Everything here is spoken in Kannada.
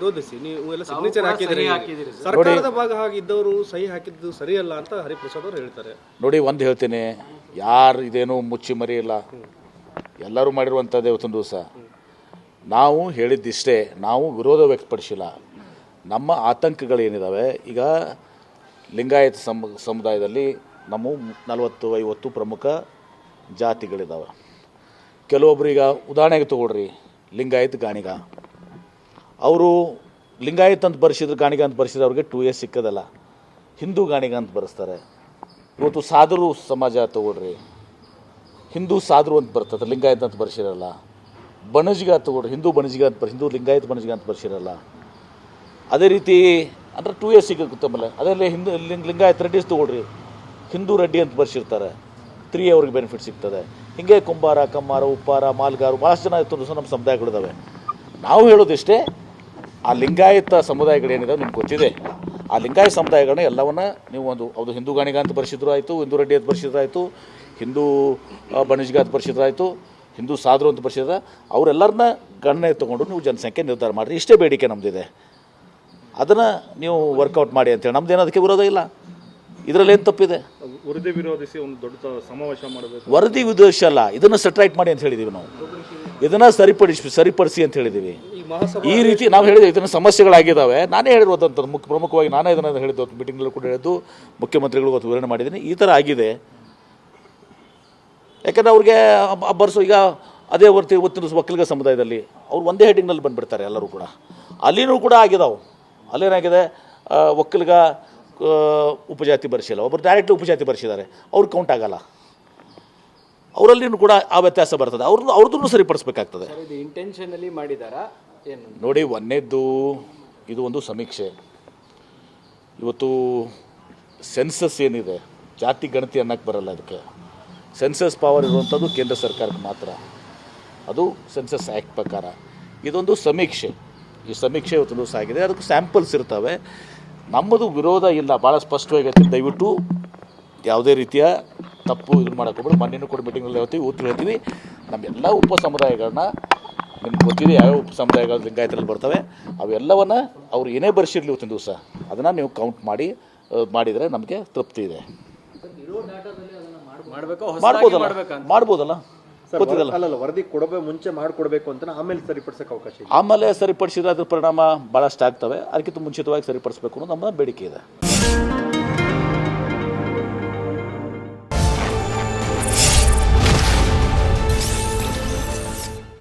ವಿರೋಧಿಸಿ ನೀವು ಎಲ್ಲ ಸಿಗ್ನೇಚರ್ ಹಾಕಿದ್ರಿ. ಸಹಿ ಹಾಕಿದ್ದೀರಿ ಸರ್. ಸರ್ಕಾರದ ಭಾಗ ಹಾಗಿದ್ದವರು ಸಹಿ ಹಾಕಿದ್ದು ಸರಿಯಲ್ಲ ಅಂತ ಹರಿಪ್ರಸಾದ್ ಅವರು ಹೇಳ್ತಾರೆ. ನೋಡಿ ಒಂದು ಹೇಳ್ತೀನಿ. ಯಾರು ಇದೇನು ಮುಚ್ಚಿ ಮರಿ ಇಲ್ಲ ಎಲ್ಲರೂ ಮಾಡಿರುವಂಥದ್ದೇ ಇವತ್ತೊಂದು ದಿವಸ. ನಾವು ಹೇಳಿದ್ದಿಷ್ಟೇ ನಾವು ವಿರೋಧ ವ್ಯಕ್ತಪಡಿಸಿಲ್ಲ. ನಮ್ಮ ಆತಂಕಗಳೇನಿದ್ದಾವೆ ಈಗ ಲಿಂಗಾಯತ ಸಮ ಸಮುದಾಯದಲ್ಲಿ ನಮ್ಮ ನಲವತ್ತು ಐವತ್ತು ಪ್ರಮುಖ ಜಾತಿಗಳಿದ್ದಾವೆ ಕೆಲವೊಬ್ರು ಈಗ ಉದಾಹರಣೆಗೆ ತಗೊಳ್ರಿ ಲಿಂಗಾಯತ್ ಗಾಣಿಗ. ಅವರು ಲಿಂಗಾಯತ್ ಅಂತ ಬರೆಸಿದ್ರು, ಗಾಣಿಗ ಅಂತ ಬರ್ಸಿದ್ರೆ, ಅವ್ರಿಗೆ ಟೂ ಇಯರ್ಸ್ ಸಿಕ್ಕದಲ್ಲ. ಹಿಂದೂ ಗಾಣಿಗ ಅಂತ ಬರೆಸ್ತಾರೆ. ಇವತ್ತು ಸಾಧುರು ಸಮಾಜ ತಗೊಳ್ರಿ. ಹಿಂದೂ ಸಾಧು ಅಂತ ಬರ್ತದೆ, ಲಿಂಗಾಯತ್ ಅಂತ ಬರ್ಸಿರಲ್ಲ. ಬಣಜಿಗ ತಗೊಳ್ರಿ, ಹಿಂದೂ ಬಣಜಿಗ ಅಂತ ಬರ್ ಹಿಂದೂ ಲಿಂಗಾಯತ್ ಬಣಜಿಗ ಅಂತ ಬರ್ಸಿರಲ್ಲ. ಅದೇ ರೀತಿ ಅಂದ್ರೆ ಟೂ ಇಯರ್ಸ್ ಸಿಗುತ್ತೆ ಆಮೇಲೆ ಅದರಲ್ಲಿ ಹಿಂದೂ ಲಿಂಗ್, ಲಿಂಗಾಯತ್ ರೆಡ್ಡಿಸ್ ತಗೊಳ್ರಿ. ಹಿಂದೂ ರೆಡ್ಡಿ ಅಂತ ಬರ್ಸಿರ್ತಾರೆ. ತ್ರೀ ಅವ್ರಿಗೆ ಬೆನಿಫಿಟ್ ಸಿಗ್ತದೆ. ಹಿಂಗೆ ಕುಂಬಾರ, ಕಮ್ಮಾರ, ಉಪ್ಪಾರ, ಮಾಲ್ಗಾರು ಭಾಳಷ್ಟು ಜನ ಇತ್ತು ನಮ್ಮ ಸಮುದಾಯಗಳಿದ್ದಾವೆ. ನಾವು ಹೇಳೋದಿಷ್ಟೇ ಆ ಲಿಂಗಾಯತ ಸಮುದಾಯಗಳೇನಿದೆ ನಿಮ್ಗೆ ಗೊತ್ತಿದೆ. ಆ ಲಿಂಗಾಯತ ಸಮುದಾಯಗಳನ್ನ ಎಲ್ಲವನ್ನ ನೀವು ಒಂದು ಅದು ಹಿಂದೂ ಗಾಣಿಗ ಅಂತ ಬರ್ಸಿದ್ರು ಆಯಿತು ಹಿಂದೂ ರೆಡ್ಡಿ ಅಂತ ಬರ್ಸಿದ್ರು ಆಯಿತು ಹಿಂದೂ ಬಣಿಜ್ಗ ಅಂತ ಬರ್ಸಿದ್ರು ಆಯಿತು ಹಿಂದೂ ಸಾಧು ಅಂತ ಬರ್ಸಿದ್ರೆ ಅವರೆಲ್ಲರನ್ನ ಗಣನೆ ತಗೊಂಡು ನೀವು ಜನಸಂಖ್ಯೆ ನಿರ್ಧಾರ ಮಾಡಿರಿ. ಇಷ್ಟೇ ಬೇಡಿಕೆ ನಮ್ಮದಿದೆ ಅದನ್ನು ನೀವು ವರ್ಕೌಟ್ ಮಾಡಿ ಅಂತೇಳಿ. ನಮ್ದೇನು ಅದಕ್ಕೆ ವಿರೋಧ ಇಲ್ಲ. ಇದರಲ್ಲಿ ಏನು ತಪ್ಪಿದೆ? ವರದಿ ವಿರೋಧಿಸಿ ಒಂದು ದೊಡ್ಡ ಸಮಾವೇಶ ಮಾಡಬೇಕು. ವರದಿ ವಿದೇಶ ಅಲ್ಲ ಇದನ್ನು ಸೆಟ್ರೈಟ್ ಮಾಡಿ ಅಂತ ಹೇಳಿದ್ದೀವಿ ನಾವು. ಇದನ್ನು ಸರಿಪಡಿಸಿ ಸರಿಪಡಿಸಿ ಅಂತ ಹೇಳಿದ್ದೀವಿ ಈ ರೀತಿ ನಾವು ಹೇಳಿದ್ವಿ ಇದನ್ನು ಸಮಸ್ಯೆಗಳಾಗಿದ್ದಾವೆ. ನಾನೇ ಹೇಳಿರುವಂಥದ್ದು ಮುಖ್ಯ ಪ್ರಮುಖವಾಗಿ ನಾನೇ ಇದನ್ನು ಹೇಳಿದ್ದು ಮೀಟಿಂಗ್ನಲ್ಲಿ ಕೂಡ ಹೇಳಿದ್ದು ಮುಖ್ಯಮಂತ್ರಿಗಳು ಇವತ್ತು ವಿವರಣೆ ಮಾಡಿದ್ದೀನಿ. ಈ ಥರ ಆಗಿದೆ. ಯಾಕಂದ್ರೆ ಅವ್ರಿಗೆ ಅಬ್ಬರ್ಸು ಈಗ ಅದೇ ವರ್ತಿ ಒತ್ತಿನ ಒಕ್ಕಲಿಗ ಸಮುದಾಯದಲ್ಲಿ ಅವ್ರು ಒಂದೇ ಹೆಡಿಂಗ್ನಲ್ಲಿ ಬಂದ್ಬಿಡ್ತಾರೆ ಎಲ್ಲರೂ ಕೂಡ. ಅಲ್ಲಿನೂ ಕೂಡ ಆಗಿದಾವೆ. ಅಲ್ಲೇನಾಗಿದೆ ಒಕ್ಕಲಿಗ ಉಪಜಾತಿ ಬರೆಸಿಲ್ಲ ಒಬ್ಬರು ಡೈರೆಕ್ಟ್ ಉಪಜಾತಿ ಬರೆಸಿದ್ದಾರೆ ಅವ್ರು ಕೌಂಟ್ ಆಗಲ್ಲ. ಅವರಲ್ಲಿನೂ ಕೂಡ ಆ ವ್ಯತ್ಯಾಸ ಬರ್ತದೆ. ಅವ್ರದ್ದು ಅವ್ರದ್ದು ಸರಿಪಡಿಸ್ಬೇಕಾಗ್ತದೆ. ಸರ್ ಇದು ಇಂಟೆನ್ಷನಲಿ ಮಾಡಿದಾರಾ? ಏನು? ನೋಡಿ ಒಂದನೇದ್ದು ಇದು ಒಂದು ಸಮೀಕ್ಷೆ. ಇವತ್ತು ಸೆನ್ಸಸ್ ಏನಿದೆ? ಜಾತಿ ಗಣತಿ ಅನ್ನಕ್ಕೆ ಬರಲ್ಲ ಅದಕ್ಕೆ. ಸೆನ್ಸಸ್ ಪವರ್ ಇರುವಂಥದ್ದು ಕೇಂದ್ರ ಸರ್ಕಾರಕ್ಕೆ ಮಾತ್ರ. ಅದು ಸೆನ್ಸಸ್ ಆ್ಯಕ್ಟ್ ಪ್ರಕಾರ. ಇದೊಂದು ಸಮೀಕ್ಷೆ. ಈ ಸಮೀಕ್ಷೆ ಇವತ್ತು ಲೂಸ್ ಆಗಿದೆ. ಅದಕ್ಕೆ ಸ್ಯಾಂಪಲ್ಸ್ ಇರ್ತವೆ. ನಮ್ಮದು ವಿರೋಧ ಇಲ್ಲ. ಭಾಳ ಸ್ಪಷ್ಟವಾಗಿ ದಯವಿಟ್ಟು ಯಾವುದೇ ರೀತಿಯ ತಪ್ಪು ಇದು ಮಾಡೋಕೆ ಮಣ್ಣಿನೂ ಮೊನ್ನೆನೂ ಕೂಡ ಮೀಟಿಂಗಲ್ಲಿ ಹೇಳ್ತೀವಿ ಉತ್ತರ ಹೇಳ್ತೀವಿ. ನಮ್ಮೆಲ್ಲ ಉಪ ಸಮುದಾಯಗಳನ್ನ ನಿಮ್ಗೆ ಗೊತ್ತಿದೆ ಯಾವ ಉಪ ಸಮುದಾಯಗಳು ಲಿಂಗಾಯತರಲ್ಲಿ ಬರ್ತವೆ. ಅವೆಲ್ಲವನ್ನು ಅವ್ರು ಏನೇ ಬರ್ಸಿರ್ಲಿ ಇವತ್ತಿನ ದಿವಸ ಅದನ್ನು ನೀವು ಕೌಂಟ್ ಮಾಡಿ ಮಾಡಿದರೆ ನಮಗೆ ತೃಪ್ತಿ ಇದೆ. ಮಾಡಬೇಕು? ಮಾಡ್ಬೋದಲ್ಲ? ಮಾಡ್ಬೋದಲ್ಲ? ಅಲ್ಲಲ್ಲ ವರದಿ ಕೊಡಬೇ ಮುಂಚೆ ಮಾಡ್ಕೊಡ್ಬೇಕು ಅಂತ ಆಮೇಲೆ ಸರಿಪಡಿಸೋಕೆ ಅವಕಾಶ ಇದೆ. ಆಮೇಲೆ ಸರಿಪಡಿಸಿದ್ರೆ ಅದ್ರ ಪರಿಣಾಮ ಭಾಳಷ್ಟು ಆಗ್ತವೆ. ಅದಕ್ಕಿಂತ ಮುಂಚಿತವಾಗಿ ಸರಿಪಡಿಸಬೇಕು ಅನ್ನೋ ನಮ್ಮ ಬೇಡಿಕೆ ಇದೆ.